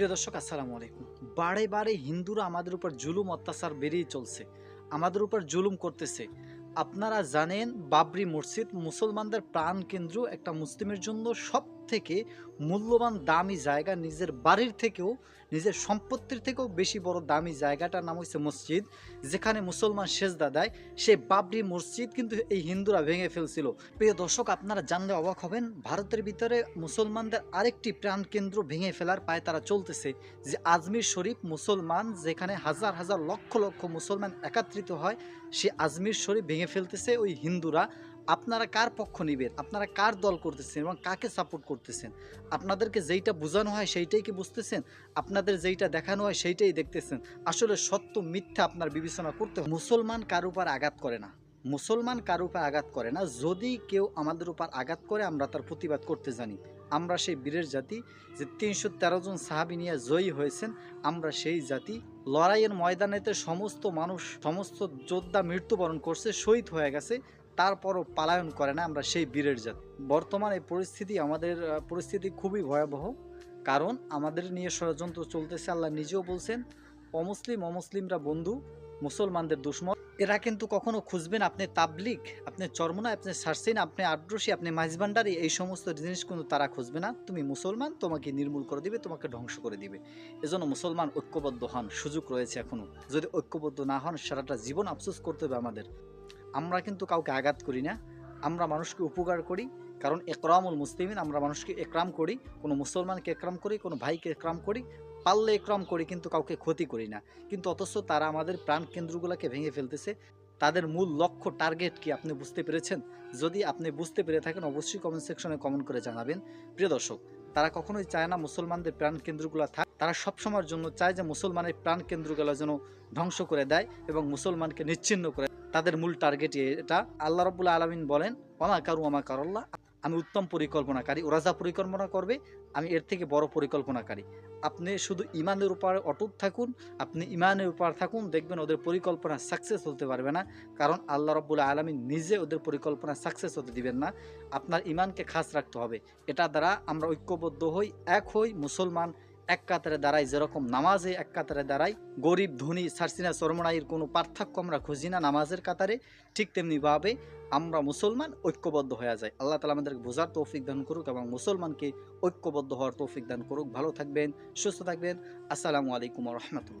প্রিয় দর্শক, আসসালামু আলাইকুম। বারে বারে হিন্দুরা আমাদের উপর জুলুম, অত্যাচার বেড়েই চলছে। আমাদের উপর জুলুম করতেছে। আপনারা জানেন, বাবরি মসজিদ মুসলমানদের প্রাণ কেন্দ্র একটা মুসলিমের জন্য সব থেকে মূল্যবান দামি জায়গা নিজের বাড়ির থেকেও নিজের সম্পত্তির থেকেও বেশি বড় দামি জায়গাটার নাম হচ্ছে মসজিদ, যেখানে মুসলমান সেজদা দেয়। সেই বাবরি মসজিদ কিন্তু এই হিন্দুরা ভেঙে ফেলছিল। প্রিয় দর্শক, আপনারা জানলে অবাক হবেন, ভারতের ভিতরে মুসলমানদের আরেকটি প্রাণ কেন্দ্র ভেঙে ফেলার পায়ে তারা চলতেছে, যে আজমির শরীফ মুসলমান, যেখানে হাজার হাজার লক্ষ লক্ষ মুসলমান একত্রিত হয়, সে আজমির শরীফ ভেঙে ফেলতেছে ওই হিন্দুরা। আপনারা কার পক্ষ নিবেন? আপনারা কার দল করতেছেন এবং কাকে সাপোর্ট করতেছেন? আপনাদেরকে যেইটা বোঝানো হয় সেইটাই কি বুঝতেছেন? আপনাদের যেইটা দেখানো হয় সেইটাই দেখতেছেন? আসলে সত্য মিথ্যা আপনার বিবেচনা করতে মুসলমান কার উপর আঘাত করে না। মুসলমান কার উপর আঘাত করে না। যদি কেউ আমাদের উপর আঘাত করে, আমরা তার প্রতিবাদ করতে জানি। আমরা সেই বীরের জাতি যে তিনশো তেরো জন সাহাবি নিয়ে জয়ী হয়েছেন, আমরা সেই জাতি লড়াইয়ের ময়দানেতে সমস্ত মানুষ, সমস্ত যোদ্ধা মৃত্যুবরণ করছে, শহীদ হয়ে গেছে। তারপরও পালায়ন করে না আমরা সেই বীরের জাতি। বর্তমান এই পরিস্থিতি আমাদের পরিস্থিতি খুবই ভয়াবহ। কারণ আমাদের নিয়ে ষড়যন্ত্র চলতেছে, আল্লাহ নিজেও বলছেন, অমুসলিম অমুসলিমরা বন্ধু, মুসলমানদের দুশ্মন। এরা কিন্তু কখনো খুঁজবেন আপনি তাবলিক আপনি চর্মনা আপনি সারসিন, আপনি আড্রসি আপনি মাইজভান্ডারি এই সমস্ত জিনিস কিন্তু তারা খুঁজবে না। তুমি মুসলমান, তোমাকে নির্মূল করে দিবে, তোমাকে ধ্বংস করে দিবে। এজন্য মুসলমান ঐক্যবদ্ধ হন, সুযোগ রয়েছে এখনও। যদি ঐক্যবদ্ধ না হন, সারাটা জীবন আফসোস করতে হবে আমাদের। আমরা কিন্তু কাউকে আঘাত করি না। আমরা মানুষকে উপকার করি, কারণ একরামুল মুসলিমিন, আমরা মানুষকে একরাম করি, কোনো মুসলমানকে একরাম করি, কোনো ভাইকে একরাম করি, পারলে একরাম করি কিন্তু কাউকে ক্ষতি করি না। কিন্তু অথচ তারা আমাদের প্রাণ কেন্দ্রগুলোকে ভেঙে ফেলতেছে। তাদের মূল লক্ষ্য, টার্গেট কি আপনি বুঝতে পেরেছেন? যদি আপনি বুঝতে পেরে থাকেন, অবশ্যই কমেন্ট সেকশনে কমেন্ট করে জানাবেন। প্রিয় দর্শক, তারা কখনোই চায় না মুসলমানদের প্রাণ কেন্দ্রগুলো থাক। তারা সবসময়ের জন্য চায় যে মুসলমানের প্রাণ কেন্দ্রগুলো যেন ধ্বংস করে দেয় এবং মুসলমানকে নিচ্ছিন্ন করে তাদের মূল টার্গেট এটা। আল্লাহ রবুল্লা আলমিন বলেন অমা কারু আমা কারল্লাহ। আমি উত্তম পরিকল্পনাকারী, ওরা যা পরিকল্পনা করবে, আমি এর থেকে বড় পরিকল্পনাকারী। আপনি শুধু ইমানের উপর অটুট থাকুন, আপনি ইমানের উপর থাকুন, দেখবেন ওদের পরিকল্পনা সাকসেস হতে পারবে না। কারণ আল্লাহ রব্বুল আলমী নিজে ওদের পরিকল্পনা সাকসেস হতে দিবেন না। আপনার ইমানকে খাস রাখতে হবে। এটা দ্বারা আমরা ঐক্যবদ্ধ হই, এক হই মুসলমান এক কাতারে দাঁড়াই যেরকম নামাজে এক কাতারে দাঁড়াই গরিব, ধনী, সার্সিনা সরমনাইয়ের কোনো পার্থক্য আমরা খুঁজি না নামাজের কাতারে। ঠিক তেমনিভাবে আমরা মুসলমান ঐক্যবদ্ধ হয়ে যায় আল্লাহ তালা আমাদেরকে বোঝার তৌফিক দান করুক এবং মুসলমানকে ঐক্যবদ্ধ হওয়ার তৌফিক দান করুক। ভালো থাকবেন, সুস্থ থাকবেন। আসসালামু আলাইকুম রহমতুল্লাহ।